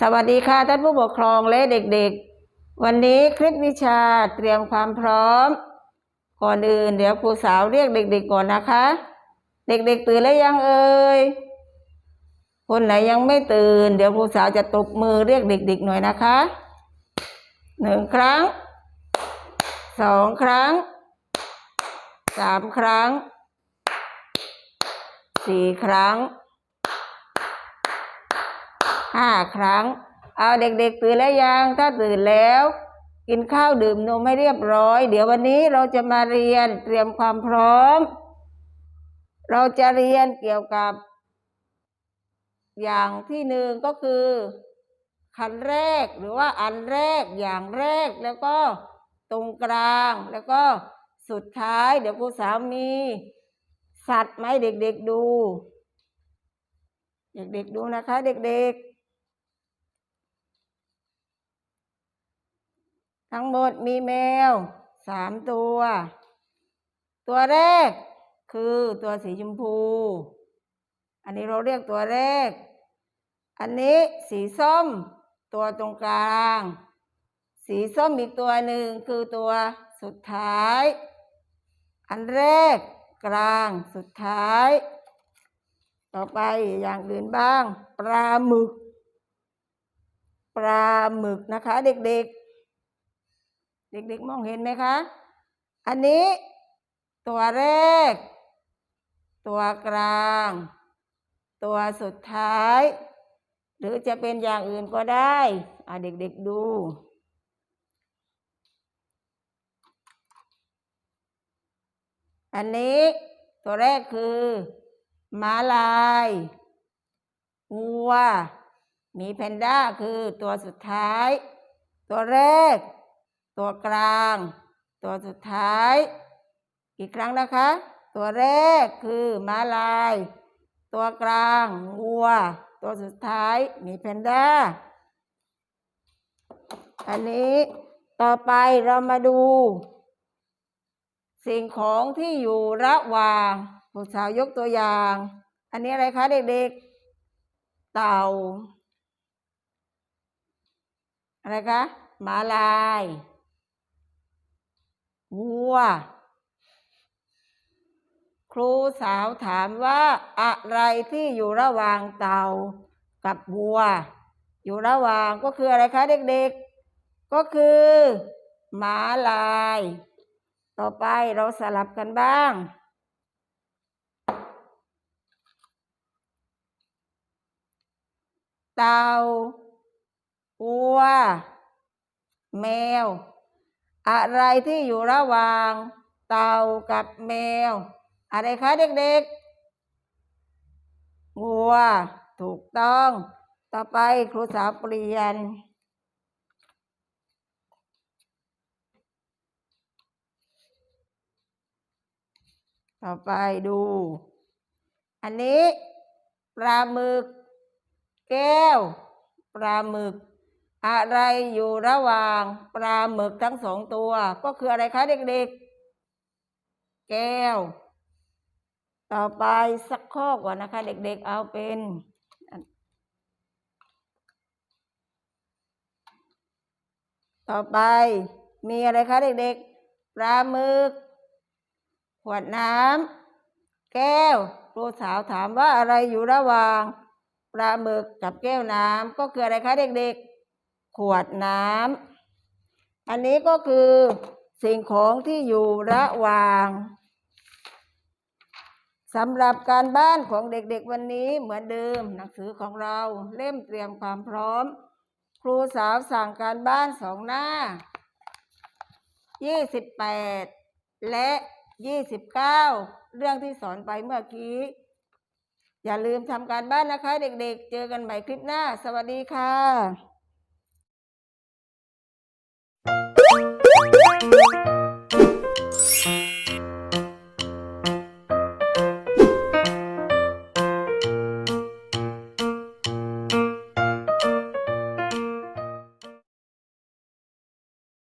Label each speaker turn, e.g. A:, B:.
A: สวัสดีค่ะท่านผู้ปกครองและเด็กๆ วันนี้คลิปวิชาเตรียมความพร้อม ก่อนอื่นเดี๋ยวครูสาวเรียกเด็ก ๆ ก่อนนะคะ เด็กๆตื่นแล้วยังเอ่ยคนไหนยังไม่ตื่น เดี๋ยวครูสาวจะตบมือเรียกเด็ก ๆ หน่อยนะคะหนึ่งครั้งสองครั้งสามครั้งสี่ครั้ง ห้าครั้ง เอาเด็กๆตื่นแล้วยัง ถ้าตื่นแล้ว กินข้าวดื่มนมให้เรียบร้อย เดี๋ยววันนี้เราจะมาเรียนเตรียมความพร้อม เราจะเรียนเกี่ยวกับ อย่างที่หนึ่งก็คือคันแรกหรือว่าอันแรกอย่างแรกแล้วก็ตรงกลางแล้วก็สุดท้ายเดี๋ยวครูสาวมี สัตว์ไหมเด็กๆดู เด็กๆดูนะคะ เด็กๆ ทั้งหมดมีแมวสามตัว ตัวแรกคือตัวสีชมพู อันนี้เราเรียกตัวแรก อันนี้สีส้ม ตัวตรงกลาง สีส้มอีกตัวหนึ่งคือตัวสุดท้าย อันแรกกลางสุดท้าย ต่อไปอย่างอื่นบ้าง ปลาหมึก ปลาหมึกนะคะเด็กๆ เด็กๆมองเห็นไหมคะ อันนี้ ตัวแรก ตัวกลาง ตัวสุดท้าย หรือจะเป็นอย่างอื่นก็ได้อะเด็กๆดูอันนี้ตัวแรกคือม้าลายวัว มีแพนด้าคือตัวสุดท้าย ตัวแรก ตัวกลาง ตัวสุดท้าย อีกครั้งนะคะ ตัวแรกคือม้าลาย ตัวกลางวัว ตัวสุดท้ายมีแพนด้า อันนี้ต่อไปเรามาดู สิ่งของที่อยู่ระหว่างผู้สาวยกตัวอย่าง อันนี้อะไรคะเด็กๆ เต่า อะไรคะหมาลาย วัว ครูสาวถามว่าอะไรที่อยู่ระหว่างเต่ากับวัว อยู่ระหว่างก็คืออะไรคะเด็กๆ ก็คือหมาลาย ต่อไปเราสลับกันบ้างเต่าวัว แมว อะไรที่อยู่ระหว่าง เต่ากับแมว อะไรคะเด็กๆวัว ถูกต้อง ต่อไปครูสาวเปลี่ยน ต่อไปดู อันนี้ปลาหมึก แก้วปลาหมึก อะไรอยู่ระหว่างปลาหมึกทั้งสองตัว ก็คืออะไรคะเด็กๆ แก้ว ต่อไปสักข้อก่อนนะคะ เด็กๆเอาเป็นต่อไปมีอะไรคะเด็กๆ ปลาหมึก ขวดน้ำ แก้วครูสาวถามว่าอะไรอยู่ระหว่าง ปลาหมึกกับแก้วน้ำ ก็คืออะไรคะเด็กๆ ขวดน้ำอันนี้ก็คือสิ่งของที่อยู่ระหว่างสำหรับการบ้านของเด็กๆวันนี้เหมือนเดิมหนังสือของเราเล่มเตรียมความพร้อม ครูสาวสั่งการบ้านสองหน้า 28 และ 29 เรื่องที่สอนไปเมื่อกี้ อย่าลืมทำการบ้านนะคะเด็กๆ เจอกันใหม่คลิปหน้า สวัสดีค่ะ